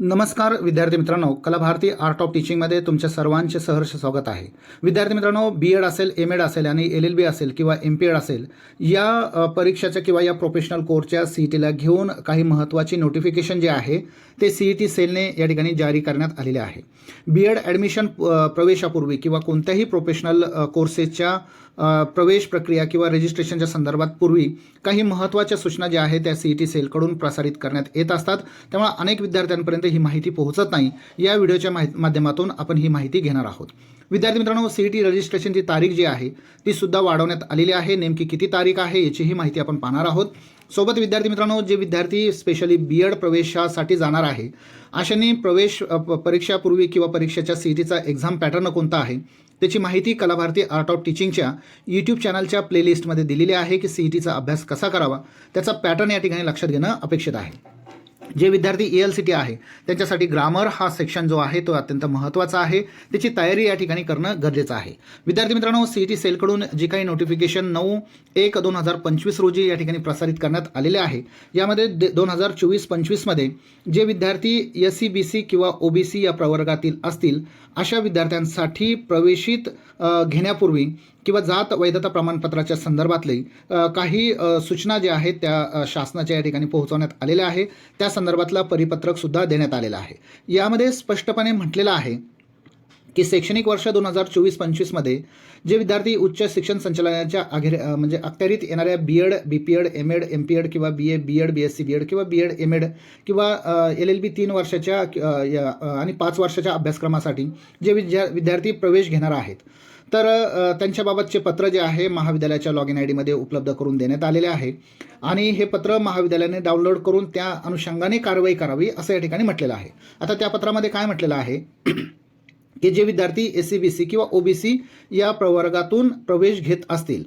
नमस्कार विद्यार्थी मित्रांनो. कलाभारती आर्ट ऑफ टीचिंगमध्ये तुमच्या सर्वांचे सहर्ष स्वागत आहे. विद्यार्थी मित्रांनो बी एड असेल एम एड असेल आणि एल एल बी असेल किंवा एम पी एड असेल या परीक्षाच्या किंवा या प्रोफेशनल कोर्सच्या सी ई टीला घेऊन काही महत्त्वाची नोटिफिकेशन जे आहे ते सी ई टी सेलने या ठिकाणी जारी करण्यात आलेले आहे. बी एड ॲडमिशन प्रवेशापूर्वी किंवा कोणत्याही प्रोफेशनल कोर्सेसच्या प्रवेश प्रक्रिया किंवा रजिस्ट्रेशनच्या संदर्भात पूर्वी काही महत्त्वाच्या सूचना ज्या आहेत त्या सी ई टी सेलकडून प्रसारित करण्यात येत असतात. त्यामुळे अनेक विद्यार्थ्यांपर्यंत ही माहिती पोहोचत नाही. या व्हिडिओच्या माध्यमातून आपण ही माहिती घेणार आहोत. विद्यार्थी मित्रांनो सी ई टी रजिस्ट्रेशनची तारीख जी आहे ती सुद्धा वाढवण्यात आलेली आहे. नेमकी किती तारीख आहे याचीही माहिती आपण पाहणार आहोत. सोबत विद्यार्थी मित्रांनो जे विद्यार्थी स्पेशली बी एड प्रवेशासाठी जाणार आहे अशांनी प्रवेश प- परीक्षापूर्वी किंवा परीक्षेच्या सी ई टीचा एक्झाम पॅटर्न कोणता आहे त्याची माहिती कला भारती आर्ट ऑफ टीचिंगच्या यूट्यूब चॅनलच्या प्लेलिस्टमध्ये दिलेली आहे की सी ई टीचा अभ्यास कसा करावा त्याचा पॅटर्न या ठिकाणी लक्षात घेणं अपेक्षित आहे. जे विद्यार्थी ए एल सी टी आहे त्यांच्यासाठी ग्रामर हा सेक्शन जो आहे तो अत्यंत महत्त्वाचा आहे. त्याची तयारी या ठिकाणी करणं गरजेचं आहे. विद्यार्थी मित्रांनो सी ई टी सेलकडून जी काही नोटिफिकेशन नऊ एक दोन हजार पंचवीस रोजी या ठिकाणी प्रसारित करण्यात आलेले आहे. यामध्ये दे दोन हजार चोवीस पंचवीसमध्ये जे विद्यार्थी एस सी बी सी किंवा ओ बी सी या प्रवर्गातील असतील अशा विद्यार्थ्यांसाठी प्रवेशित घेण्यापूर्वी किंवा जात वैधता प्रमाणपत्राच्या संदर्भातले काही सूचना ज्या आहेत त्या शासनाच्या या ठिकाणी पोहोचवण्यात आलेल्या आहे. त्या संदर्भातला परिपत्रकसुद्धा देण्यात आलेलं आहे. यामध्ये स्पष्टपणे म्हटलेलं आहे की शैक्षणिक वर्ष दोन हजार चोवीस पंचवीसमध्ये जे विद्यार्थी उच्च शिक्षण संचालनाच्या अखेर म्हणजे अखत्यारीत येणाऱ्या B Ed B P Ed M Ed M P Ed किंवा B A B Ed B S C B Ed किंवा बी एड एम एड किंवा एल एल बी तीन वर्षाच्या या, आणि पाच वर्षाच्या अभ्यासक्रमासाठी जे विद्या विद्यार्थी प्रवेश घेणार आहेत. तर त्यांच्याबाबतचे पत्र जे आहे महाविद्यालयाच्या लॉग इन आय डीमध्ये उपलब्ध करून देण्यात आलेले आहे. आणि हे पत्र महाविद्यालयाने डाउनलोड करून त्या अनुषंगाने कारवाई करावी असं या ठिकाणी म्हटलेलं आहे. आता त्या पत्रामध्ये काय म्हटलेलं आहे? की जे विद्यार्थी एस सी बी सी किंवा ओ बी सी या प्रवर्गातून प्रवेश घेत असतील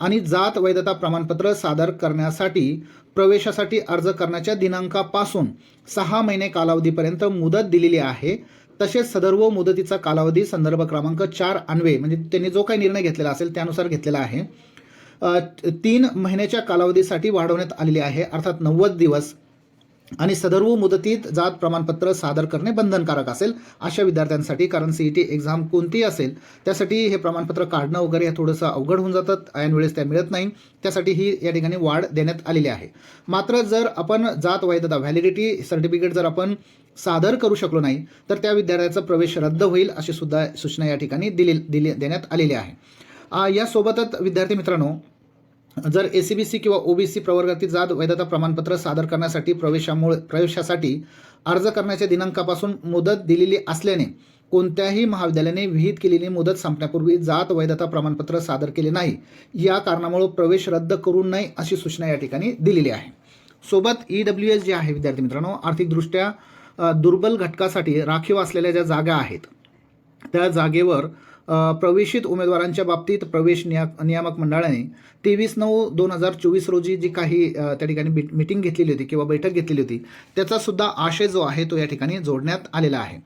आणि जात वैधता प्रमाणपत्र सादर करण्यासाठी प्रवेशासाठी अर्ज करण्याच्या दिनांकापासून सहा महिने कालावधीपर्यंत मुदत दिलेली आहे तसेच सदर्व मुदतीचा कालावधी संदर्भ क्रमांक चार अन्वे म्हणजे त्यांनी जो काही निर्णय घेतलेला असेल त्यानुसार घेतलेला आहे. तीन महिन्याच्या कालावधीसाठी वाढवण्यात आलेली आहे अर्थात नव्वद दिवस. आणि सदर्व मुदतीत जात प्रमाणपत्र सादर करणे बंधनकारक असेल अशा विद्यार्थ्यांसाठी कारण सी ई टी एक्झाम कोणती असेल त्यासाठी हे प्रमाणपत्र काढणं वगैरे हे थोडंसं अवघड होऊन जातात ऐन वेळेस त्या मिळत नाही. त्यासाठी ही या ठिकाणी वाढ देण्यात आलेली आहे. मात्र जर आपण जात वैधता व्हॅलिडिटी सर्टिफिकेट जर आपण सादर करू शकलो नाही तर त्या विद्यार्थ्याचा प्रवेश रद्द होईल अशी सुद्धा सूचना या ठिकाणी दिली दिली देण्यात आलेली आहे. यासोबतच विद्यार्थी मित्रांनो जर ए सी बी सी किंवा ओ बी सी प्रवर्गातील जात वैधता प्रमाणपत्र सादर करण्यासाठी प्रवेशामुळे प्रवेशासाठी अर्ज करण्याच्या दिनांकापासून मुदत दिलेली असल्याने कोणत्याही महाविद्यालयाने विहित केलेली मुदत संपण्यापूर्वी जात वैधता प्रमाणपत्र सादर केले नाही. या कारणामुळे प्रवेश रद्द करू नये अशी सूचना या ठिकाणी दिलेली आहे. सोबत ई डब्ल्यू एस जे आहे विद्यार्थी मित्रांनो आर्थिकदृष्ट्या दुर्बल घटकासाठी राखीव असलेल्या ज्या जागा आहेत त्या जागेवर प्रवेशित उमेदवारांच्या बाबतीत प्रवेश निया नियामक मंडळाने तेवीस नऊ दोन हजार चोवीस रोजी जी काही त्या ठिकाणी बीट मिटिंग घेतलेली होती किंवा बैठक घेतलेली होती त्याचासुद्धा आशय जो आहे तो या ठिकाणी जोडण्यात आलेला आहे.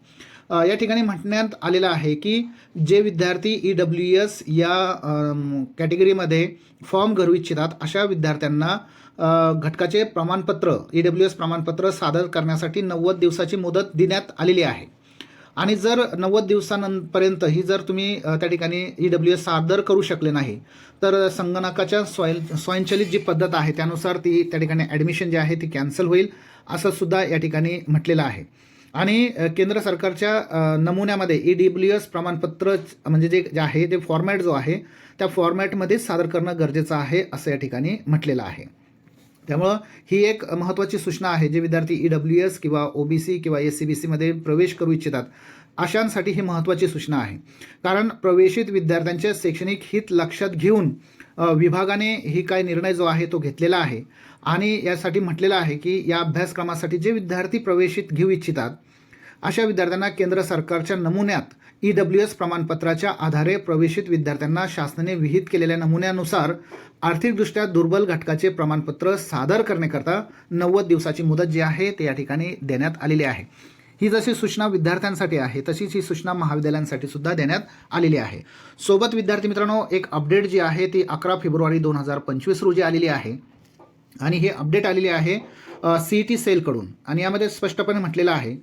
या ठिकाणी म्हणण्यात आलेलं आहे की जे विद्यार्थी ई डब्ल्यू एस या कॅटेगरीमध्ये फॉर्म भरू इच्छितात अशा विद्यार्थ्यांना घटकाचे प्रमाणपत्र ई डब्ल्यू एस प्रमाणपत्र सादर करण्यासाठी नव्वद दिवसाची मुदत देण्यात आलेली आहे. आणि जर नव्वद दिवसांपर्यंत ही जर तुम्ही त्या ठिकाणी ई डब्ल्यू एस सादर करू शकले नाही तर संगणकाच्या स्वयं स्वयंचलित जी पद्धत आहे त्यानुसार ती त्या ठिकाणी ॲडमिशन जी आहे ती कॅन्सल होईल असं सुद्धा या ठिकाणी म्हटलेलं आहे. आणि केंद्र सरकारच्या नमुन्यामध्ये ई डब्ल्यू एस प्रमाणपत्र म्हणजे जे जे आहे ते फॉर्मॅट जो आहे त्या फॉर्मॅटमध्येच सादर करणं गरजेचं आहे असं या ठिकाणी म्हटलेलं आहे. त्यामुळं ही एक महत्त्वाची सूचना आहे जे विद्यार्थी ई डब्ल्यू एस किंवा ओ बी सी किंवा एस सी बी सीमध्ये प्रवेश करू इच्छितात अशांसाठी ही महत्त्वाची सूचना आहे. कारण प्रवेशित विद्यार्थ्यांचे शैक्षणिक हित लक्षात घेऊन विभागाने ही काय निर्णय जो आहे तो घेतलेला आहे. आणि यासाठी म्हटलेलं आहे की या अभ्यासक्रमासाठी जे विद्यार्थी प्रवेशित घेऊ इच्छितात अशा विद्यार्थ्यांना केंद्र सरकारच्या नमुन्यात ई डब्ल्यू एस प्रमाणपत्राच्या आधारे प्रवेशित विद्यार्थ्यांना शासनाने विहित केलेल्या नमुन्यानुसार आर्थिकदृष्ट्या दुर्बल घटकाचे प्रमाणपत्र सादर करण्याकरता नव्वद दिवसाची मुदत जी आहे ते या ठिकाणी देण्यात आलेली आहे. ही जशी सूचना विद्यार्थ्यांसाठी आहे तशीच ही सूचना महाविद्यालयांसाठी सुद्धा देण्यात आलेली आहे. सोबत विद्यार्थी मित्रांनो एक अपडेट जी आहे ती अकरा फेब्रुवारी दोन हजार पंचवीस रोजी आलेली आहे. आणि हे अपडेट आलेली आहे सी टी सेलकडून. आणि यामध्ये स्पष्टपणे म्हटलेलं आहे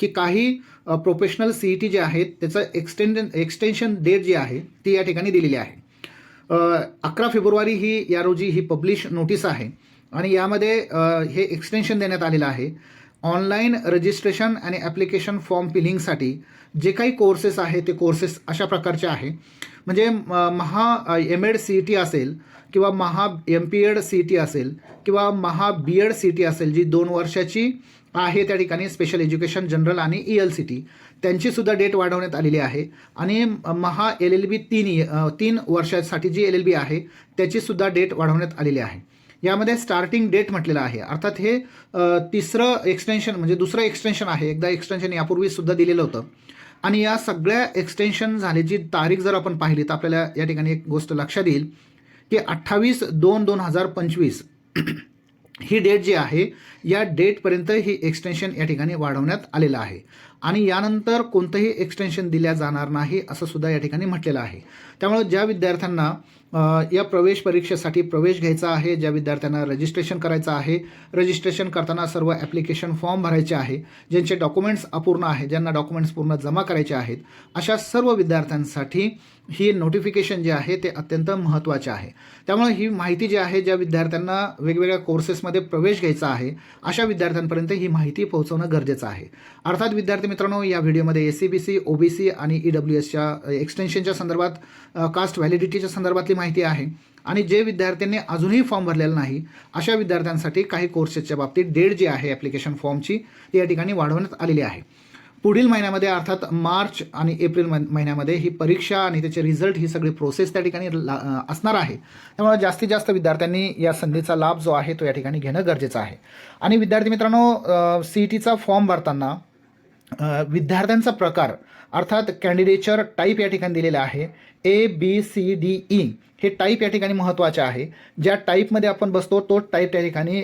की काही प्रोफेशनल सी ई टी जे आहेत त्याचं एक्सटेंड एक्सटेन्शन डेट जी आहे ती या ठिकाणी दिलेली आहे. अकरा फेब्रुवारी ही या रोजी ही पब्लिश नोटीस आहे. आणि यामध्ये हे एक्सटेन्शन देण्यात आलेलं आहे. ऑनलाईन रजिस्ट्रेशन आणि ॲप्लिकेशन फॉर्म फिलिंगसाठी जे काही कोर्सेस आहे ते कोर्सेस अशा प्रकारचे आहे. म्हणजे म- Maha M Ed C E T असेल किंवा Maha M P Ed C E T असेल किंवा Maha B Ed C T असेल जी दोन वर्षाची आहे त्या ठिकाणी स्पेशल एज्युकेशन जनरल आणि ई एल सी टी त्यांचीसुद्धा डेट वाढवण्यात आलेली आहे. आणि महा एल एल बी तीन तीन वर्षासाठी जी एल एल बी आहे त्याचीसुद्धा डेट वाढवण्यात आलेली आहे. यामध्ये स्टार्टिंग डेट म्हटलेलं आहे. अर्थात हे तिसरं एक्सटेन्शन म्हणजे दुसरं एक्सटेन्शन आहे. एकदा एक्सटेन्शन यापूर्वीसुद्धा दिलेलं होतं. आणि या सगळ्या एक्सटेन्शन झाल्याची तारीख जर आपण पाहिली तर आपल्याला या ठिकाणी एक गोष्ट लक्षात येईल की अठ्ठावीस दोन दोन हजार पंचवीस ही डेट जी आहे या डेटपर्यंत ही एक्सटेन्शन या ठिकाणी वाढवण्यात आलेलं आहे. आणि यानंतर कोणतंही एक्सटेन्शन दिल्या जाणार नाही असं सुद्धा या ठिकाणी म्हटलेलं आहे. त्यामुळे ज्या विद्यार्थ्यांना या प्रवेश परीक्षेसाठी प्रवेश घ्यायचा आहे ज्या विद्यार्थ्यांना रजिस्ट्रेशन करायचं आहे. रजिस्ट्रेशन करताना सर्व ॲप्लिकेशन फॉर्म भरायचे आहे ज्यांचे डॉक्युमेंट्स अपूर्ण आहे ज्यांना डॉक्युमेंट्स पूर्ण जमा करायचे आहेत. अशा सर्व विद्यार्थ्यांसाठी ही नोटिफिकेशन जे आहे ते अत्यंत महत्त्वाचे आहे. त्यामुळे ही माहिती जी आहे ज्या विद्यार्थ्यांना वेगवेगळ्या कोर्सेसमध्ये प्रवेश घ्यायचा आहे अशा विद्यार्थ्यांपर्यंत ही माहिती पोहोचवणं गरजेचं आहे. अर्थात विद्यार्थी मित्रांनो या व्हिडिओमध्ये S C B C O B C आणि ई डब्ल्यू एसच्या एक्सटेन्शनच्या संदर्भात कास्ट व्हॅलिडिटीच्या संदर्भातली माहिती माहिती आहे. आणि जे विद्यार्थ्यांनी अजूनही फॉर्म भरलेला नाही अशा विद्यार्थ्यांसाठी काही कोर्सेसच्या बाबतीत डेट जी आहे ॲप्लिकेशन फॉर्मची ती या ठिकाणी वाढवण्यात आलेली आहे. पुढील महिन्यामध्ये अर्थात मार्च आणि एप्रिल महिन्यामध्ये ही परीक्षा आणि त्याचे रिझल्ट ही सगळी प्रोसेस त्या ठिकाणी ला- असणार आहे. त्यामुळे जास्तीत जास्त विद्यार्थ्यांनी या संधीचा लाभ जो आहे तो या ठिकाणी घेणं गरजेचं आहे. आणि विद्यार्थी मित्रांनो सी ई टीचा फॉर्म भरताना विद्यार्थ्यांचा प्रकार अर्थात कॅन्डिडेचर टाईप या ठिकाणी दिलेला आहे. A B C D E हे टाईप या ठिकाणी महत्त्वाचे आहे. ज्या टाईपमध्ये आपण बसतो तो टाईप त्या ठिकाणी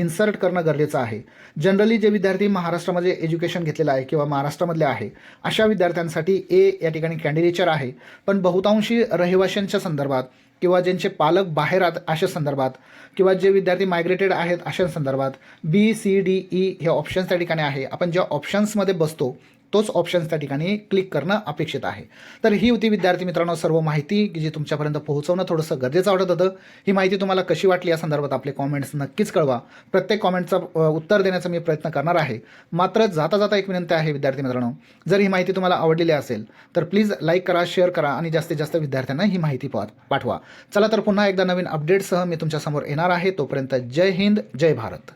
इन्सर्ट करणं गरजेचं आहे. जनरली जे विद्यार्थी महाराष्ट्रामध्ये एज्युकेशन घेतलेलं आहे किंवा महाराष्ट्रामधले आहे अशा विद्यार्थ्यांसाठी ए या ठिकाणी कॅन्डिडेचर आहे. पण बहुतांशी रहिवाशांच्या संदर्भात किंवा ज्यांचे पालक बाहेर आहेत अशा संदर्भात किंवा जे विद्यार्थी मायग्रेटेड आहेत अशा संदर्भात बी सी डी ई हे ऑप्शन्स त्या ठिकाणी आहे. आपण ज्या ऑप्शन्समध्ये बसतो तोच ऑप्शन्स त्या ठिकाणी क्लिक करणं अपेक्षित आहे. तर ही होती विद्यार्थी मित्रांनो सर्व माहिती की जी तुमच्यापर्यंत पोहोचवणं थोडंसं गरजेचं वाटत होतं. ही माहिती तुम्हाला कशी वाटली या संदर्भात आपले कॉमेंट्स नक्कीच कळवा. प्रत्येक कॉमेंटचं उत्तर देण्याचा मी प्रयत्न करणार आहे. मात्र जाता जाता एक विनंती आहे विद्यार्थी मित्रांनो जर ही माहिती तुम्हाला आवडलेली असेल तर प्लीज लाईक करा शेअर करा आणि जास्तीत जास्त विद्यार्थ्यांना ही माहिती पाठवा. चला तर पुन्हा एकदा नवीन अपडेटसह मी तुमच्यासमोर येणार आहे. तोपर्यंत जय हिंद जय भारत.